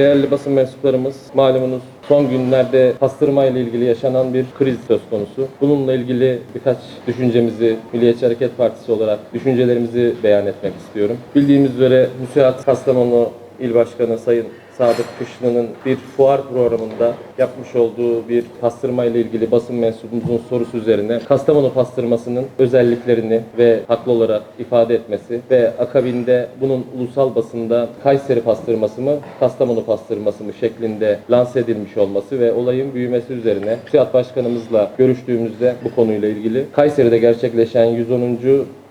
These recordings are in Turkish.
Değerli basın mensuplarımız malumunuz son günlerde pastırma ile ilgili yaşanan bir kriz söz konusu. Bununla ilgili birkaç düşüncemizi Milliyetçi Hareket Partisi olarak düşüncelerimizi beyan etmek istiyorum. Bildiğimiz üzere Müsiat Kastamonu İl Başkanı Sayın Sadık Kışlı'nın bir fuar programında yapmış olduğu bir pastırma ile ilgili basın mensubumuzun sorusu üzerine Kastamonu pastırmasının özelliklerini ve haklı olarak ifade etmesi ve akabinde bunun ulusal basında Kayseri pastırması mı, Kastamonu pastırması mı şeklinde lanse edilmiş olması ve olayın büyümesi üzerine TÜSİAD Başkanımızla görüştüğümüzde bu konuyla ilgili Kayseri'de gerçekleşen 110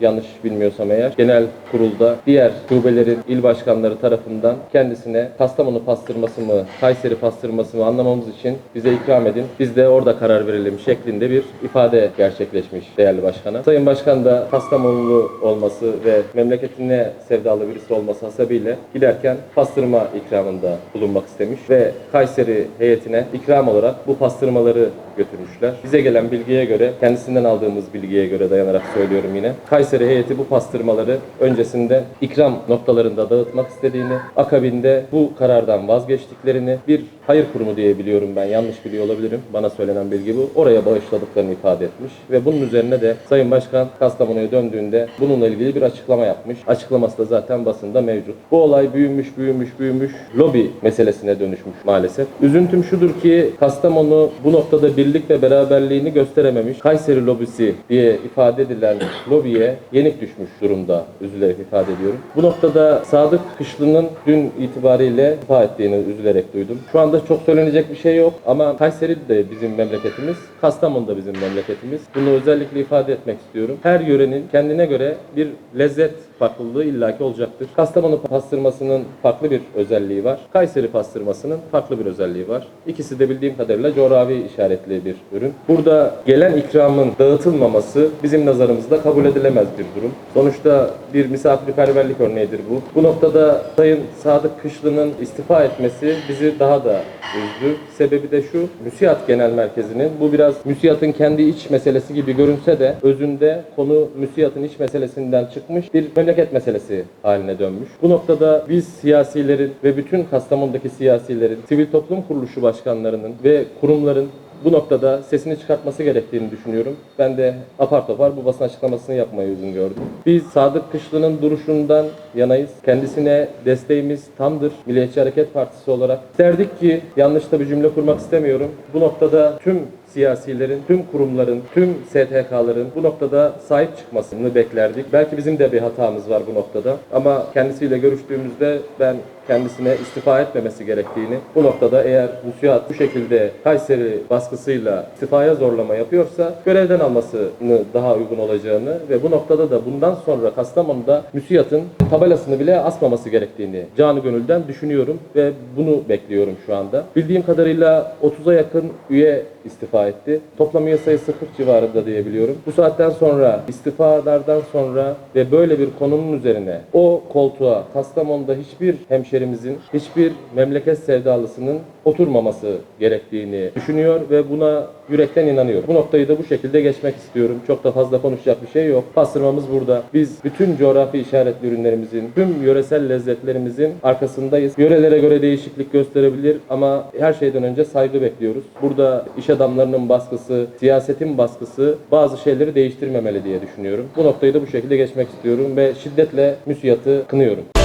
yanlış bilmiyorsam eğer genel kurulda diğer şubelerin il başkanları tarafından kendisine Kastamonu pastırması mı, Kayseri pastırması mı anlamamız için bize ikram edin. Biz de orada karar verelim şeklinde bir ifade gerçekleşmiş değerli başkana. Sayın Başkan da Kastamonulu olması ve memleketine sevdalı birisi olması hasebiyle giderken pastırma ikramında bulunmak istemiş ve Kayseri heyetine ikram olarak bu pastırmaları götürmüşler. Bize gelen bilgiye göre, kendisinden aldığımız bilgiye göre dayanarak söylüyorum yine. Kayseri heyeti bu pastırmaları öncesinde ikram noktalarında dağıtmak istediğini, akabinde bu karardan vazgeçtiklerini bir hayır kurumu diye biliyorum ben, yanlış biliyor olabilirim. Bana söylenen bilgi bu. Oraya bağışladıklarını ifade etmiş ve bunun üzerine de Sayın Başkan Kastamonu'ya döndüğünde bununla ilgili bir açıklama yapmış. Açıklaması da zaten basında mevcut. Bu olay büyümüş, büyümüş, büyümüş, lobi meselesine dönüşmüş maalesef. Üzüntüm şudur ki Kastamonu bu noktada birlik ve beraberliğini gösterememiş. Kayseri lobisi diye ifade edilen lobiye yenik düşmüş durumda üzülerek ifade ediyorum. Bu noktada Sadık Kışlı'nın dün itibariyle ifa ettiğini üzülerek duydum. Şu anda çok söylenecek bir şey yok ama Kayseri de bizim memleketimiz, Kastamonu da bizim memleketimiz. Bunu özellikle ifade etmek istiyorum. Her yörenin kendine göre bir lezzet farklılığı illaki olacaktır. Kastamonu pastırmasının farklı bir özelliği var. Kayseri pastırmasının farklı bir özelliği var. İkisi de bildiğim kadarıyla coğrafi işaretli bir ürün. Burada gelen ikramın dağıtılmaması bizim nazarımızda kabul edilemez bir durum. Sonuçta bir misafirperverlik örneğidir bu. Bu noktada Sayın Sadık Kışlı'nın istifa etmesi bizi daha da üzdü. Sebebi de şu, MÜSİAD Genel Merkezi'nin bu biraz MÜSİAD'ın kendi iç meselesi gibi görünse de özünde konu MÜSİAD'ın iç meselesinden çıkmış bir memleket meselesi haline dönmüş. Bu noktada biz siyasilerin ve bütün Kastamonu'daki siyasilerin, sivil toplum kuruluşu başkanlarının ve kurumların bu noktada sesini çıkartması gerektiğini düşünüyorum. Ben de apar topar bu basın açıklamasını yapmayı uygun gördüm. Biz Sadık Kışlı'nın duruşundan yanayız. Kendisine desteğimiz tamdır. Milliyetçi Hareket Partisi olarak. İsterdik ki, yanlış da bir cümle kurmak istemiyorum. Bu noktada tüm siyasilerin, tüm kurumların, tüm STK'ların bu noktada sahip çıkmasını beklerdik. Belki bizim de bir hatamız var bu noktada. Ama kendisiyle görüştüğümüzde ben kendisine istifa etmemesi gerektiğini, bu noktada eğer müsiat bu şekilde Kayseri baskısıyla istifaya zorlama yapıyorsa görevden almasını daha uygun olacağını ve bu noktada da bundan sonra Kastamonu'da müsiyatın tabelasını bile asmaması gerektiğini canı gönülden düşünüyorum ve bunu bekliyorum şu anda. Bildiğim kadarıyla 30'a yakın üye istifa etti. Toplam üye sayısı 40 civarında diyebiliyorum. Bu saatten sonra istifalardan sonra ve böyle bir konunun üzerine o koltuğa Kastamonu'da hiçbir hemşerimizin, hiçbir memleket sevdalısının oturmaması gerektiğini düşünüyor ve buna yürekten inanıyorum. Bu noktayı da bu şekilde geçmek istiyorum. Çok da fazla konuşacak bir şey yok. Pastırmamız burada. Biz bütün coğrafi işaretli ürünlerimizin, tüm yöresel lezzetlerimizin arkasındayız. Yörelere göre değişiklik gösterebilir ama her şeyden önce saygı bekliyoruz. Burada iş adamlarının baskısı, siyasetin baskısı bazı şeyleri değiştirmemeli diye düşünüyorum. Bu noktayı da bu şekilde geçmek istiyorum ve şiddetle müsiyatı kınıyorum.